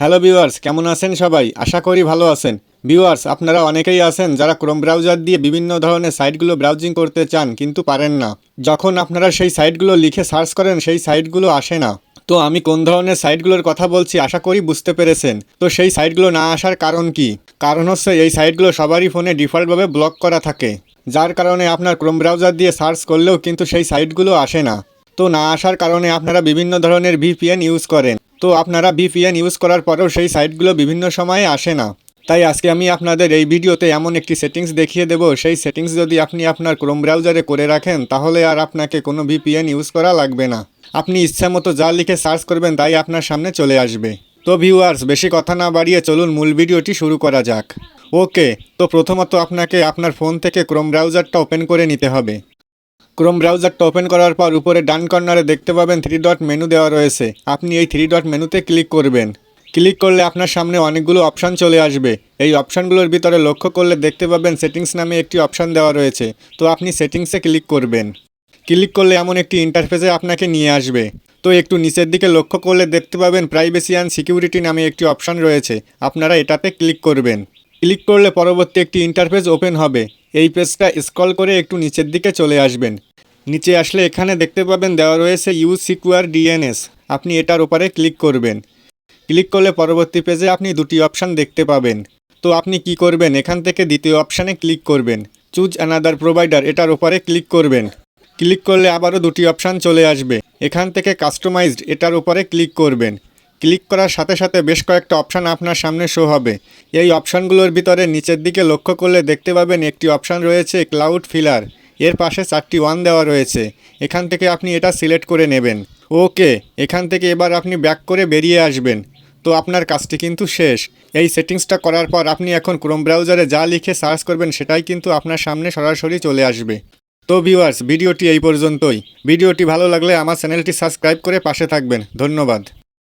Hello viewers কেমন আছেন সবাই? আশা করি ভালো আছেন। ভিউয়ার্স আপনারা অনেকেই আছেন যারা ক্রোম ব্রাউজার দিয়ে বিভিন্ন ধরনের সাইটগুলো ব্রাউজিং করতে চান, কিন্তু পারেন না। যখন আপনারা সেই সাইটগুলো লিখে সার্চ করেন, সেই সাইটগুলো আসে না। তো আমি কোন ধরনের সাইটগুলোর কথা বলছি, আশা করি বুঝতে পেরেছেন। তো সেই সাইটগুলো না আসার কারণ কি? কারণ হচ্ছে এই সাইটগুলো সবারই ফোনে ডিফল্টভাবে ব্লক করা থাকে। যার কারণে আপনার ক্রোম ব্রাউজার দিয়ে সার্চ করলেও কিন্তু সেই সাইটগুলো আসে না। তো না আসার কারণে আপনারা বিভিন্ন ধরনের ভিপিএন ইউজ করেন। তো আপনারা ভিপিএন ইউজ করার পরেও সেই সাইটগুলো বিভিন্ন সময়ে আসে না। তাই আজকে আমি আপনাদের এই ভিডিওতে এমন একটি সেটিংস দেখিয়ে দেব। সেই সেটিংস যদি আপনি আপনার ক্রোম ব্রাউজারে করে রাখেন, তাহলে আর আপনাকে কোনো ভিপিএন ইউজ করা লাগবে না। আপনি ইচ্ছা মতো যা লিখে সার্চ করবেন, তাই আপনার সামনে চলে আসবে। তো ভিউয়ার্স বেশি কথা না বাড়িয়ে চলুন মূল ভিডিওটি শুরু করা যাক। ওকে তো প্রথমত আপনাকে আপনার ফোন থেকে ক্রোম ব্রাউজারটা ওপেন করে নিতে হবে। ক্রোম ব্রাউজারটা ওপেন করার পর উপরে ডান কর্নারে দেখতে পাবেন থ্রি ডট মেনু দেওয়া রয়েছে। আপনি এই থ্রি ডট মেনুতে ক্লিক করবেন। ক্লিক করলে আপনার সামনে অনেকগুলো অপশান চলে আসবে। এই অপশানগুলোর ভিতরে লক্ষ্য করলে দেখতে পাবেন সেটিংস নামে একটি অপশান দেওয়া রয়েছে। তো আপনি সেটিংসে ক্লিক করবেন। ক্লিক করলে এমন একটি ইন্টারফেসে আপনাকে নিয়ে আসবে। তো একটু নিচের দিকে লক্ষ্য করলে দেখতে পাবেন প্রাইভেসি অ্যান্ড সিকিউরিটি নামে একটি অপশান রয়েছে। আপনারা এটাতে ক্লিক করবেন। ক্লিক করলে পরবর্তী একটি ইন্টারফেস ওপেন হবে। এই পেজটা স্ক্রল করে একটু নিচের দিকে চলে আসবেন। নিচে আসলে এখানে দেখতে পাবেন দেওয়া রয়েছে ইউ সিকিউর ডিএনএস আপনি এটার উপরে ক্লিক করবেন। ক্লিক করলে পরবর্তী পেজে আপনি দুটি অপশান দেখতে পাবেন। তো আপনি কি করবেন? এখান থেকে দ্বিতীয় অপশানে ক্লিক করবেন। চুজ অ্যানাদার প্রোভাইডার এটার উপরে ক্লিক করবেন। ক্লিক করলে আবারও দুটি অপশান চলে আসবে। এখান থেকে কাস্টমাইজড এটার উপরে ক্লিক করবেন। ক্লিক করার সাথে সাথে বেশ কয়েকটা অপশান আপনার সামনে শো হবে। এই অপশানগুলোর ভিতরে নিচের দিকে লক্ষ্য করলে দেখতে পাবেন একটি অপশান রয়েছে ক্লাউড ফিলার এর পাশে চারটি ওয়ান দেওয়া রয়েছে। এখান থেকে আপনি এটা সিলেক্ট করে নেবেন। ওকে এখান থেকে এবার আপনি ব্যাক করে বেরিয়ে আসবেন। তো আপনার কাজটি কিন্তু শেষ। এই সেটিংসটা করার পর আপনি এখন ক্রোম ব্রাউজারে যা লিখে সার্চ করবেন সেটাই কিন্তু আপনার সামনে সরাসরি চলে আসবে। তো ভিউয়ার্স ভিডিওটি এই পর্যন্তই। ভিডিওটি ভালো লাগলে আমার চ্যানেলটি সাবস্ক্রাইব করে পাশে থাকবেন। ধন্যবাদ।